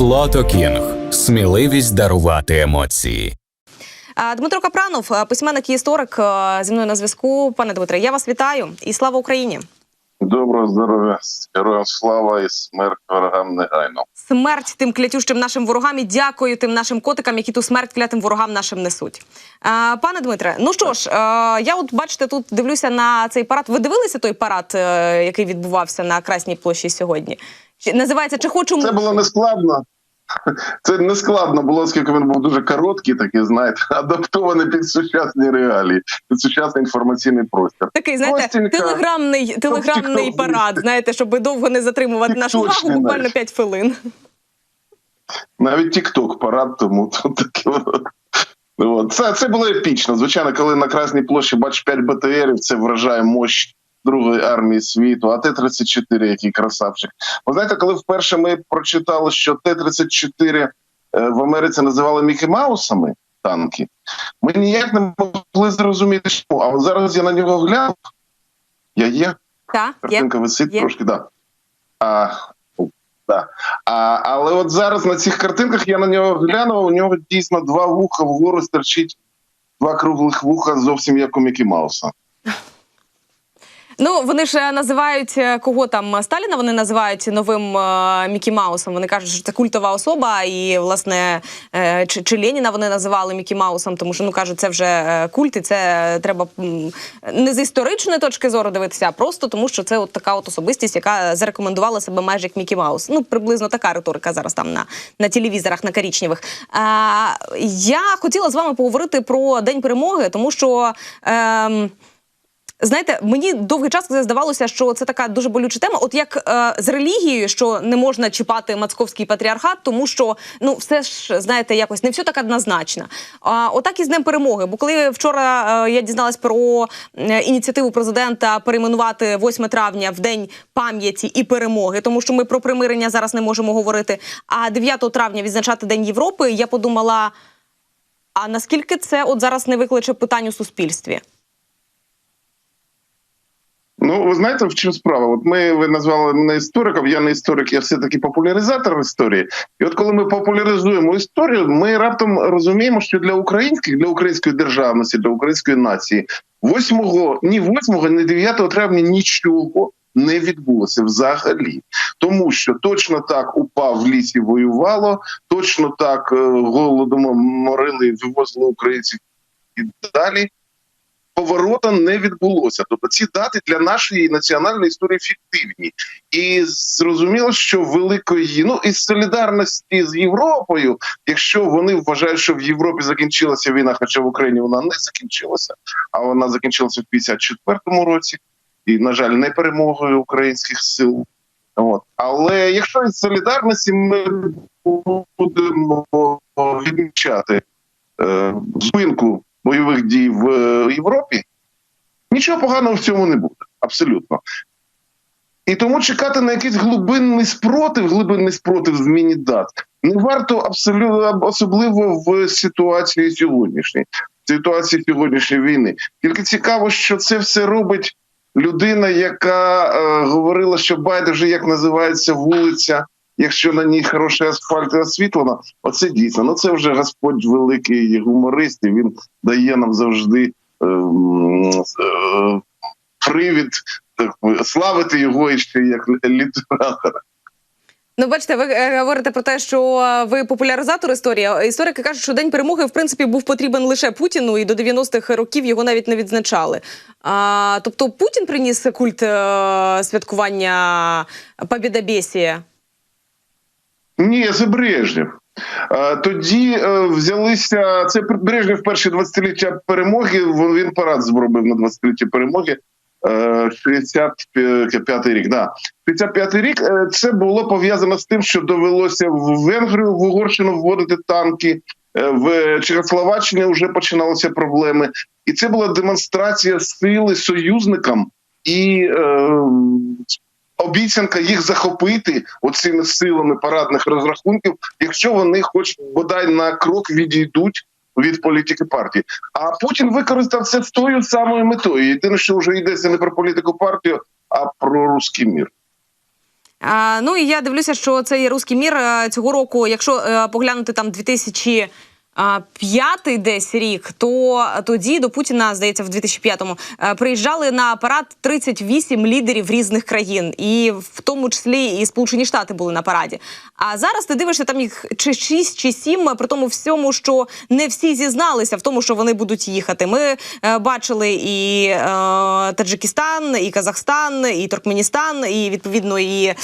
Флото Кінг. Сміливість дарувати емоції. Дмитро Капранов, письменник і історик, зі мною на зв'язку. Пане Дмитре, я вас вітаю і слава Україні! Доброго здоров'я, героям слава і смерть ворогам негайно. Смерть тим клятющим нашим ворогам і дякую тим нашим котикам, які ту смерть клятим ворогам нашим несуть. А, пане Дмитре, ну що ж, а, я от бачите, тут дивлюся на цей парад. Ви дивилися той парад, е, який відбувався на Красній площі сьогодні? Називається Чи хочу Це було нескладно. Це не складно було, оскільки він був дуже короткий, такий, знаєте, адаптований під сучасні реалії, під сучасний інформаційний простір. Такий, знаєте, Простенько. телеграмний, телеграмний парад, знаєте, щоб довго не затримувати нашу увагу, буквально навіть. 5 хвилин. Навіть TikTok парад, тому тут таке. Це, це було епічно. Звичайно, коли на Красній площі бачиш 5 БТРів, це вражає мощь Другої армії світу, а Т-34, який красавчик. Ви знаєте, коли вперше ми прочитали, що Т-34 е, в Америці називали Мікі Маусами танки, ми ніяк не могли зрозуміти, що. А от зараз я на нього глянув. Я є. Так, є. Картинка висить Є. трошки, да. А, да. А, але от зараз на цих картинках я на нього глянув, у нього дійсно два вуха вгору стирчить, два круглих вуха зовсім як у Мікі Мауса. Ну вони ж е, називають е, кого там Сталіна. Вони називають новим е, Мікі Маусом. Вони кажуть, що це культова особа, і власне е, чи, чи Леніна вони називали Мікі Маусом, тому що ну кажуть, це вже е, культ, і це треба не з історичної точки зору дивитися, а просто тому, що це от така от особистість, яка зарекомендувала себе майже як Мікі Маус. Ну приблизно така риторика зараз там на, на телевізорах на корічневих. А, я хотіла з вами поговорити про День перемоги, тому що. ем, Знаєте, мені довгий час здавалося, що це така дуже болюча тема. От як е, з релігією, що не можна чіпати московський патріархат, тому що ну все ж знаєте, якось не все так однозначно. А отак і з днем перемоги. Бо коли вчора е, я дізналась про е, ініціативу президента перейменувати 8 травня в день пам'яті і перемоги, тому що ми про примирення зараз не можемо говорити. А 9 травня відзначати День Європи, я подумала: а наскільки це от зараз не викличе питань у суспільстві? Ну, ви знаєте, в чому справа? От ми ви назвали мене істориком, я не історик, я все-таки популяризатор історії. І от коли ми популяризуємо історію, ми раптом розуміємо, що для українських, для української державності, для української нації 8, ні 8, ні 9 травня нічого не відбулося взагалі. Тому що точно так упав в лісі, воювало, точно так е, голодом морили, вивозили українців і далі поворота не відбулося. Тобто ці дати для нашої національної історії фіктивні, і зрозуміло, що великої ну і солідарності з Європою, якщо вони вважають, що в Європі закінчилася війна, хоча в Україні вона не закінчилася, а вона закінчилася в 54-му році, і на жаль, не перемогою українських сил. От але якщо із солідарності ми будемо відмічати е, зупинку бойових дій в е, Європі, нічого поганого в цьому не буде. Абсолютно. І тому чекати на якийсь глибинний спротив, глибинний спротив зміні дат не варто абсолютно особливо в ситуації сьогоднішньої, в ситуації сьогоднішньої війни. Тільки цікаво, що це все робить людина, яка е, говорила, що байдуже як називається вулиця, якщо на ній хороший асфальт і освітлено. Оце дійсно. Ну це вже Господь великий гуморист, і він дає нам завжди е, е, привід славити його ще як літератора. Ну, бачите, ви е, говорите про те, що ви популяризатор історії. Історики кажуть, що день перемоги в принципі був потрібен лише Путіну, і до 90-х років його навіть не відзначали. А, тобто Путін приніс культ е, святкування Побєдобєсія? Ні, це Брежнєв. Е, Тоді е, взялися це Брежнєв перші 20-ліття перемоги. Він парад зробив на 20-ліття перемоги. е, 65-й рік. Да. 65-й рік е, це було пов'язано з тим, що довелося в Венгрію, в Угорщину вводити танки. Е, В Чехословаччині вже починалися проблеми, і це була демонстрація сили союзникам і е, обіцянка їх захопити оцими силами парадних розрахунків, якщо вони, хоч бодай на крок відійдуть від політики партії. А Путін використав це з тою самою метою. Єдине, що вже йдеться не про політику партію, а про руський мір. А, ну і я дивлюся, що цей руський мір е, цього року, якщо е, поглянути там 2000 а, П'ятий десь рік, то тоді до Путіна, здається, в 2005-му е, приїжджали на парад 38 лідерів різних країн, і в тому числі і Сполучені Штати були на параді. А зараз ти дивишся там їх чи 6, чи 7, при тому всьому, що не всі зізналися в тому, що вони будуть їхати. Ми е, бачили і е, Таджикистан, і Казахстан, і Туркменістан, і відповідно і е,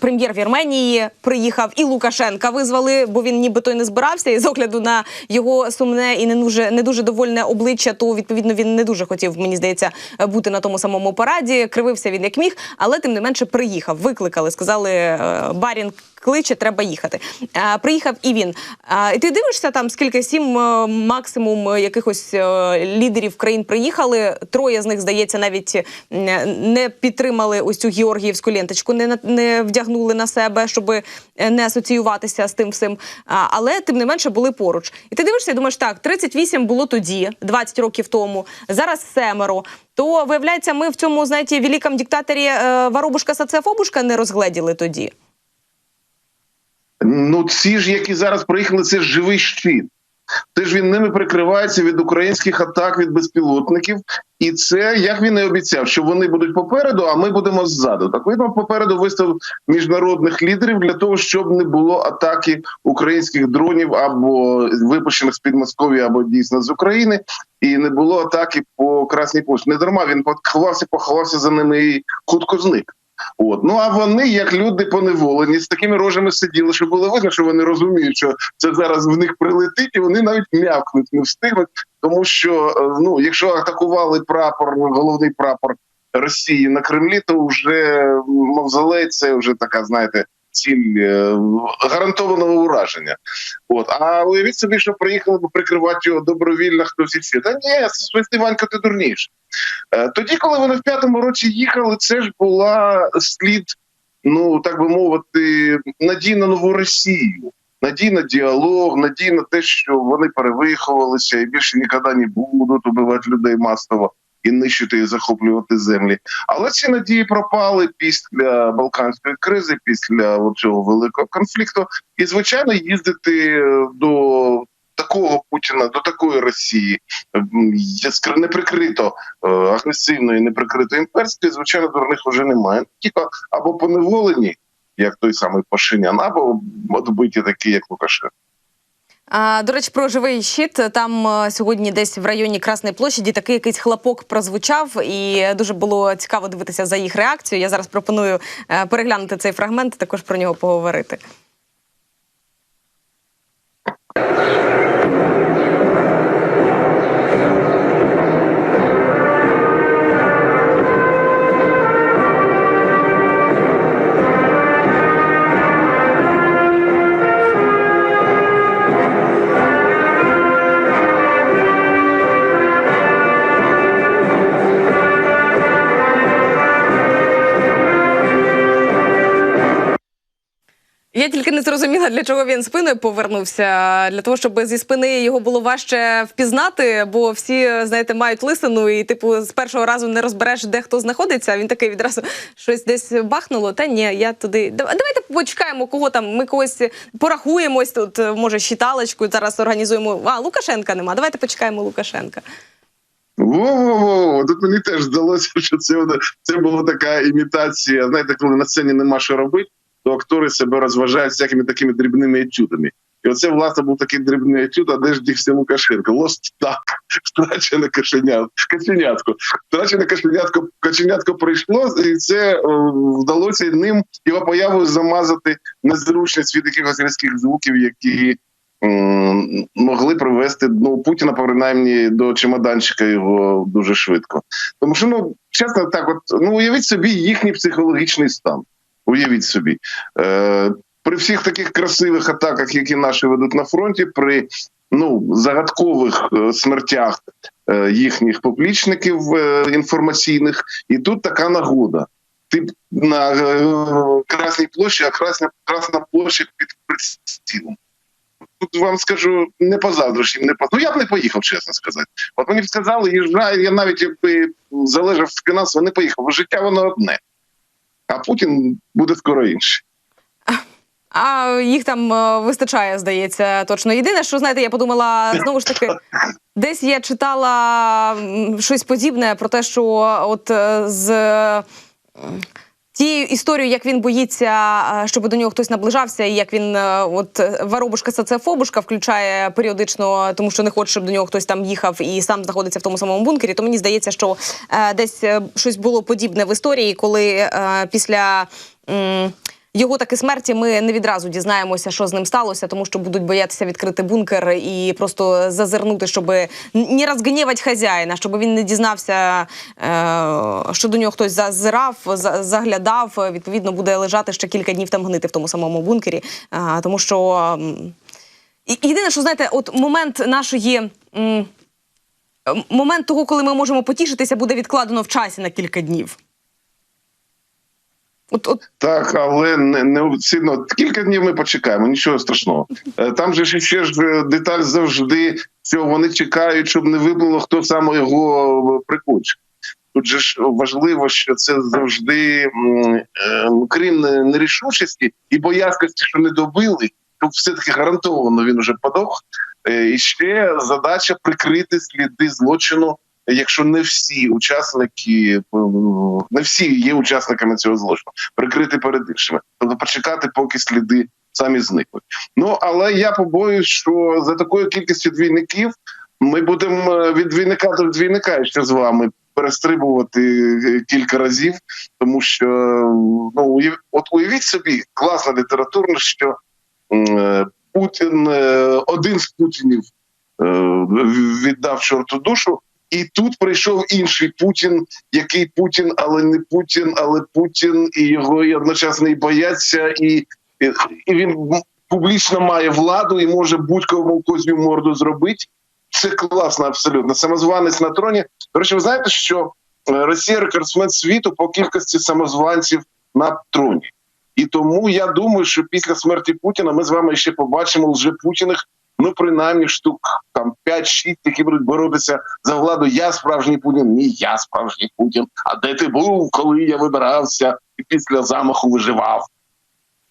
прем'єр Вірменії приїхав, і Лукашенка визвали, бо він нібито й не збирався. І з огляду на його сумне і не дуже не дуже довольне обличчя, то відповідно він не дуже хотів, мені здається, бути на тому самому параді. Кривився він як міг, але тим не менше приїхав. Викликали, сказали е, Барін. Кличе, треба їхати. А, приїхав і він. А, і ти дивишся там, скільки сім е, максимум е, якихось е, лідерів країн приїхали. Троє з них, здається, навіть е, не підтримали ось цю георгіївську ленточку, не, не вдягнули на себе, щоб не асоціюватися з тим всім. А, але тим не менше були поруч. І ти дивишся і думаєш, так, 38 було тоді, 20 років тому, зараз семеро. То виявляється, ми в цьому знаєте, великому диктаторі е, Воробушка Сацефобушка не розгледіли тоді. Ну, ці ж, які зараз приїхали, це живий щит. Це ж він ними прикривається від українських атак від безпілотників, і це як він і обіцяв, що вони будуть попереду, а ми будемо ззаду. Так він попереду виставив міжнародних лідерів для того, щоб не було атаки українських дронів або випущених з Підмосков'я, або дійсно з України, і не було атаки по Красній площі. Не дарма він ховався, поховався за ними і хутко зник. От. Ну а вони, як люди поневолені, з такими рожами сиділи, що було видно, що вони розуміють, що це зараз в них прилетить, і вони навіть м'явкнуть не встигнуть, тому що е, ну, якщо атакували прапор, головний прапор Росії на Кремлі, то вже мавзолей це вже така, знаєте, ціль е, гарантованого ураження. От а уявіть собі, що приїхали б прикривати його добровільно, хтось і. Та ні, свисти Ванька, ти дурніше. Тоді, коли вони в п'ятому році їхали, це ж була слід, ну так би мовити, надій на нову Росію, надій на діалог, надій на те, що вони перевиховувалися і більше ніколи не будуть убивати людей масово і нищити і захоплювати землі. Але ці надії пропали після Балканської кризи, після цього великого конфлікту. І звичайно, їздити е, до такого Путіна, до такої Росії м, яскра- неприкрито е, агресивної, неприкрито імперської, звичайно, дурних вже немає. Тільки або поневолені, як той самий Пашинян, або отбиті такі, як Лукашенко. До речі, про живий щит. Там е, сьогодні десь в районі Красної площаді такий якийсь хлопок прозвучав, і дуже було цікаво дивитися за їх реакцію. Я зараз пропоную е, переглянути цей фрагмент, також про нього поговорити. Я тільки не зрозуміла, для чого він спиною повернувся. Для того, щоб зі спини його було важче впізнати, бо всі, знаєте, мають лисину, і типу з першого разу не розбереш, де хто знаходиться. Він такий відразу щось десь бахнуло. Та ні, я туди. Дав- Давайте почекаємо, кого там. Ми когось порахуємось тут. Може, щиталочку зараз організуємо. А Лукашенка нема. Давайте почекаємо Лукашенка. Во-во-во, тут мені теж здалося, що це, це була така імітація. Знаєте, коли на сцені нема що робити, то актори себе розважають всякими такими дрібними етюдами. І оце, власне, був такий дрібний етюд, а де ж дівся Лукашенко? Лост так, втрачене кашенят, каченятко. Втрачене кашенятко, каченятко прийшло, і це е, вдалося ним його появою замазати незручність від якихось різких звуків, які м, могли привести ну, Путіна, принаймні, до чемоданчика його дуже швидко. Тому що, ну, чесно, так, от, ну, уявіть собі їхній психологічний стан. Уявіть собі. Е, при всіх таких красивих атаках, які наші ведуть на фронті, при ну, загадкових е, смертях е, їхніх поплічників е, інформаційних, і тут така нагода. Ти на Красній площі, а Красна, Красна площа під прицілом. Тут вам скажу не позавтрашнім, не по ну я б не поїхав, чесно сказати. От мені б сказали, їжджай, я навіть якби залежав фінансово, не поїхав. Бо життя воно одне. А Путін буде скоро інший. А їх там е, вистачає, здається, точно. Єдине, що знаєте, я подумала знову ж таки, десь я читала щось подібне про те, що от е, з. Тією історією, як він боїться, е, щоб до нього хтось наближався, і як він е, от е, воробушка сацефобушка включає періодично, тому що не хоче, щоб до нього хтось там їхав і сам знаходиться в тому самому бункері. То мені здається, що десь щось було подібне в історії, коли після. Його таки смерті ми не відразу дізнаємося, що з ним сталося, тому що будуть боятися відкрити бункер і просто зазирнути, щоб не розгнівати хазяїна, щоб він не дізнався, е, що до нього хтось зазирав, за- заглядав. Відповідно, буде лежати ще кілька днів там гнити в тому самому бункері. Е, тому що єдине, що знаєте, от момент нашої. Момент того, коли ми можемо потішитися, буде відкладено в часі на кілька днів. От, от Так, але не, не сильно кілька днів ми почекаємо, нічого страшного. Е, Там же ще ж е, деталь завжди, що вони чекають, щоб не виплило, хто саме його прикучив. Тут же ж важливо, що це завжди, е, крім нерішучості і боязкості, що не добили, то все-таки гарантовано він вже подох. Е, І ще задача прикрити сліди злочину, якщо не всі учасники, не всі є учасниками цього злочину, прикрити перед іншими. Тобто почекати, поки сліди самі зникнуть. Ну але я побоююсь, що за такою кількістю двійників ми будемо е, від двійника до двійника ще з вами перестрибувати е, кілька разів, тому що ну от уявіть собі класна літературна, що е, Путін е, один з Путінів е, віддав чорту душу. І тут прийшов інший Путін, який Путін, але не Путін, але Путін, і його і одночасно і бояться, і, і, він публічно має владу і може будь-кому козю морду зробити. Це класно, абсолютно. Самозванець на троні. До речі, ви знаєте, що е, Росія рекордсмен світу по кількості самозванців на троні. І тому я думаю, що після смерті Путіна ми з вами ще побачимо лже Путіних, ну принаймні штук там 5-6, які будуть боротися за владу. Я справжній Путін, ні, я справжній Путін. А де ти був, коли я вибирався і після замаху виживав?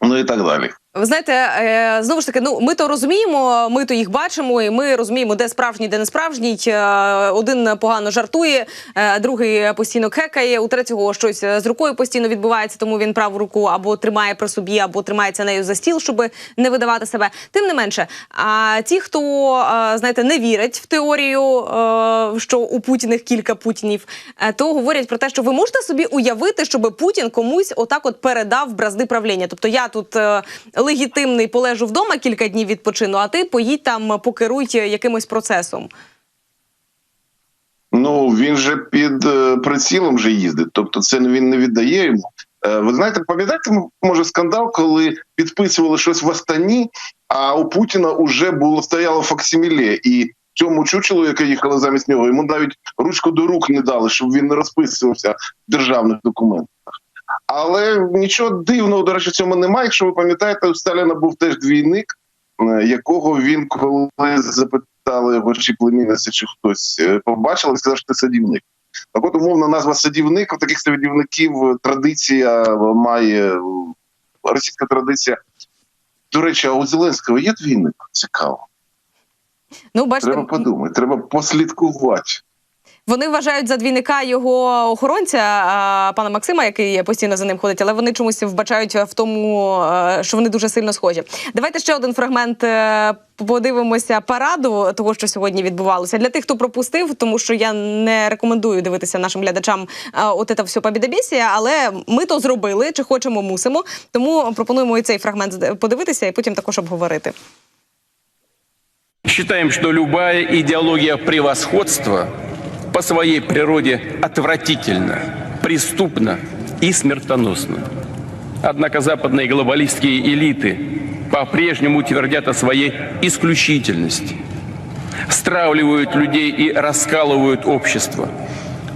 Ну і так далі. Ви знаєте, е, знову ж таки, ну ми то розуміємо, ми то їх бачимо, і ми розуміємо, де справжній, де не справжній. Е, Один погано жартує, е, другий постійно кекає, у третього щось з рукою постійно відбувається, тому він праву руку або тримає при собі, або тримається нею за стіл, щоб не видавати себе. Тим не менше, а ті, хто знаєте, не вірять в теорію, що у Путіних кілька Путінів, то говорять про те, що ви можете собі уявити, щоб Путін комусь отак от передав бразди правління. Тобто я тут легітимний полежу вдома кілька днів відпочину, а ти поїдь там, покеруй якимось процесом. Ну він же під е, прицілом вже їздить, тобто це він не віддає йому. Е, Ви знаєте, пам'ятаєте, може скандал, коли підписували щось в Астані, а у Путіна вже було стояло факсиміле, і цьому чучелу, яке їхало замість нього, йому навіть ручку до рук не дали, щоб він не розписувався в державних документах. Але нічого дивного, до речі, в цьому немає. Якщо ви пам'ятаєте, у Сталіна був теж двійник, е, якого він коли запитали його, чи племінниця, чи хтось е, побачили, сказав, що ти садівник. Так от, умовно, назва садівник, у таких садівників е, традиція має російська традиція. До речі, а у Зеленського є двійник? Цікаво. Ну, бачите, Треба подумати, треба послідкувати. Вони вважають за двійника його охоронця, пана Максима, який постійно за ним ходить, але вони чомусь вбачають в тому, е, що вони дуже сильно схожі. Давайте ще один фрагмент. е, Подивимося параду того, що сьогодні відбувалося для тих, хто пропустив, тому що я не рекомендую дивитися нашим глядачам е, от це все побідобєсія, але ми то зробили, чи хочемо, мусимо. Тому пропонуємо і цей фрагмент подивитися, і потім також обговорити. Считаем, что любая идеология превосходства по своей природе отвратительна, преступна и смертоносна. Однако западные глобалистские элиты по-прежнему твердят о своей исключительности, стравливают людей и раскалывают общество,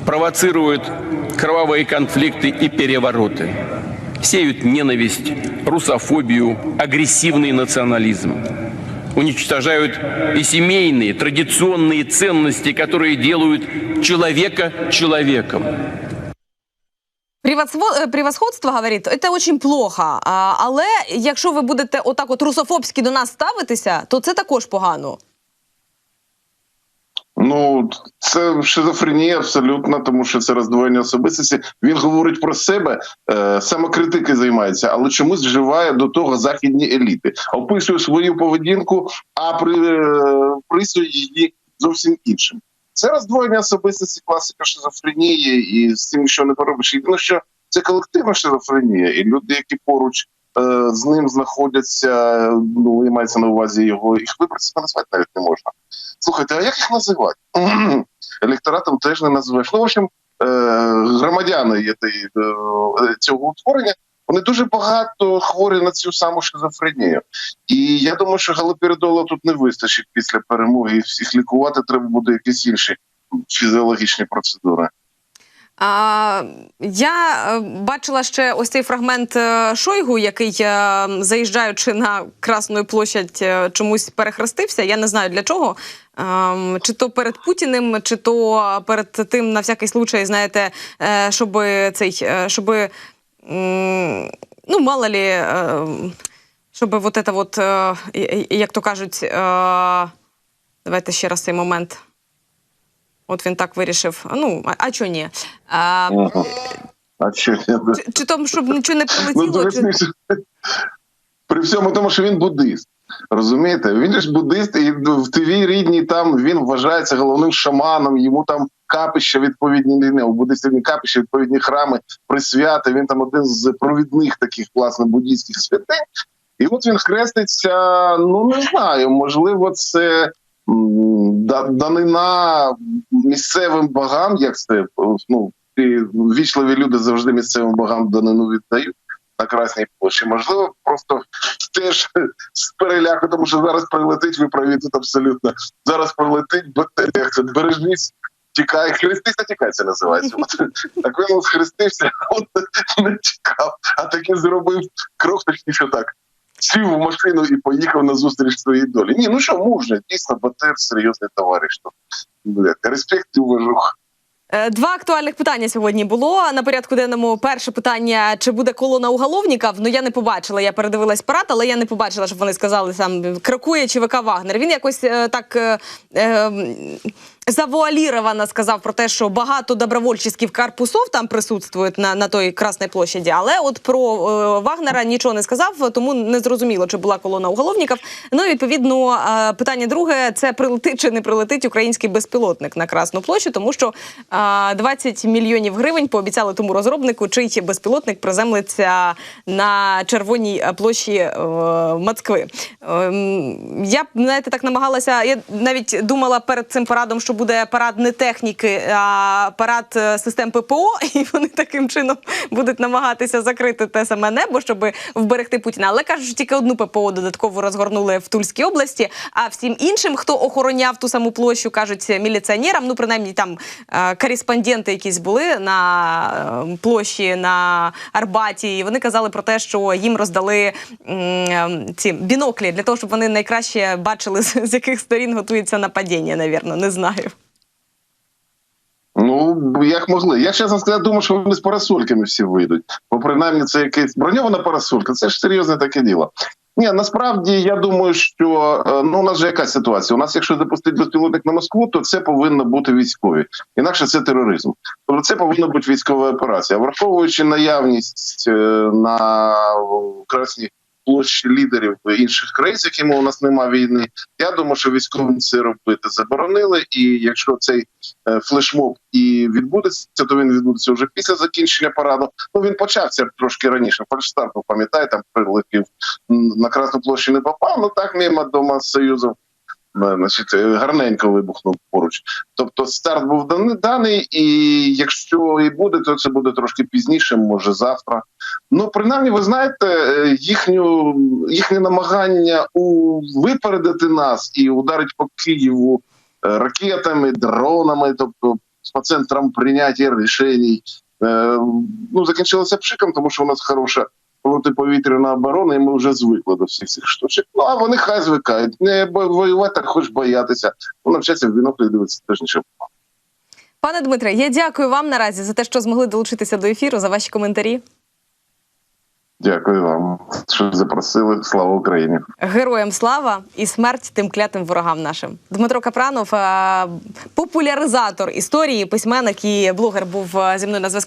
провоцируют кровавые конфликты и перевороты, сеют ненависть, русофобию, агрессивный национализм уничтожают и семейные, традиционные ценности, которые делают человека человеком. Превосво- е, Превосходство, говорить, це дуже плохо. А, але якщо ви будете отак от русофобськи до нас ставитися, то це також погано. Ну, це шизофренія абсолютно, тому що це роздвоєння особистості. Він говорить про себе, е, самокритики займається, але чомусь вживає до того західні еліти. Описує свою поведінку, а при, е, присує її зовсім іншим. Це роздвоєння особистості, класика шизофренії, і з цим що не поробиш. Єдине, що це колективна шизофренія, і люди, які поруч з ним знаходяться, ну і мається на увазі його, їх виборців назвати навіть не можна. Слухайте, а як їх називати? Електоратом теж не називаєш. Ну, в общем, е, громадяни є е, цього утворення. Вони дуже багато хворі на цю саму шизофренію. І я думаю, що галоперидола тут не вистачить після перемоги. І всіх лікувати треба буде якісь інші фізіологічні процедури. Я е, бачила ще ось цей фрагмент е, Шойгу, який, е, заїжджаючи на Красну площадь, чомусь перехрестився. Я не знаю для чого. Ем, Чи то перед Путіним, чи то перед тим, на всякий случай, знаєте, щоб цей, щоб, ну, мало лі, щоб вот это вот, як то кажуть, давайте ще раз цей момент. От він так вирішив. Ну, а, а чого ні? А, Ага. А що чи, чи тому, щоб нічого не ну, прилетіло? дуже чи... при всьому тому, що він буддист. Розумієте, він ж буддист, і в ТВ рідній там він вважається головним шаманом. Йому там капища відповідні не у буддистів капища, відповідні храми присвяти. Він там один з провідних таких власне буддійських святинь. І от він хреститься. Ну не знаю, можливо, це данина місцевим богам, як це ну і вічливі люди завжди місцевим богам данину віддають на Красній площі. Можливо, просто теж з переляку, тому що зараз прилетить, ви праві тут абсолютно. Зараз прилетить, бо як це бережність. Тікає, хрестися, тікає, це називається. От, так він схрестився, от не тікав, а таки зробив крок, точніше так. Сів в машину і поїхав на зустріч своїй долі. Ні, ну що мужний, дійсно, Батер серйозний товариш. Респект і уважуха. Е, Два актуальних питання сьогодні було на порядку денному. Перше питання: чи буде колона уголовників? Ну я не побачила. Я передивилась парад, але я не побачила, щоб вони сказали сам крокує ЧВК Вагнер. Він якось е, так е, е, завуаліровано сказав про те, що багато добровольчих корпусів там присутствують на, на той Красній площаді. Але от про е, Вагнера нічого не сказав, тому не зрозуміло, чи була колона уголовників. Ну і відповідно е, питання друге: це прилетить чи не прилетить український безпілотник на Красну площу, тому що е, 20 мільйонів гривень пообіцяли тому розробнику, чий безпілотник приземлиться на червоній е, площі е, Москви. Ем, Я б знаєте, так намагалася. Я навіть думала перед цим парадом, що буде парад не техніки, а парад е, систем ППО, і вони таким чином будуть намагатися закрити те саме небо, щоб вберегти Путіна. Але кажуть, що тільки одну ППО додатково розгорнули в Тульській області. А всім іншим, хто охороняв ту саму площу, кажуть міліціонерам, ну принаймні там е, кореспонденти якісь були на е, площі на Арбаті. І вони казали про те, що їм роздали ці біноклі для того, щоб вони найкраще бачили з яких сторін готується нападіння. Навірно, не знаю. Ну, як могли. Я чесно сказати, думаю, що вони з парасольками всі вийдуть. Бо принаймні це якась броньована парасолька, це ж серйозне таке діло. Ні, насправді я думаю, що е, ну у нас же яка ситуація? У нас, якщо запустити безпілотник на Москву, то це повинно бути військові. Інакше це тероризм. Тобто це повинна бути військова операція. Враховуючи наявність е, на красній площі лідерів інших країн, з якими у нас немає війни, я думаю, що військовим це робити заборонили. І якщо цей е, флешмоб і відбудеться, то він відбудеться вже після закінчення параду. Ну він почався трошки раніше. Фальштарт, пам'ятаєте, там прилетів на Красну площу не попав. Ну так мимо дома Союзу. Е, Значить, е, гарненько вибухнув поруч. Тобто старт був дан- даний, і якщо і буде, то це буде трошки пізніше, може завтра. Ну, принаймні, ви знаєте, е, їхню їхнє намагання у випередити нас і ударити по Києву ракетами, дронами, тобто по центрам прийняття рішень, ну закінчилося пшиком, тому що у нас хороша протиповітряна оборона, і ми вже звикли до всіх цих штучок. Ну а вони хай звикають. Не воювати, хоч боятися. Ну, навчаться в біноклі дивитися теж нічого. Пане Дмитре, я дякую вам наразі за те, що змогли долучитися до ефіру, за ваші коментарі. Дякую вам, що запросили. Слава Україні! Героям слава і смерть тим клятим ворогам нашим. Дмитро Капранов, е, популяризатор історії, письменник і блогер, був е, зі мною на зв'язку.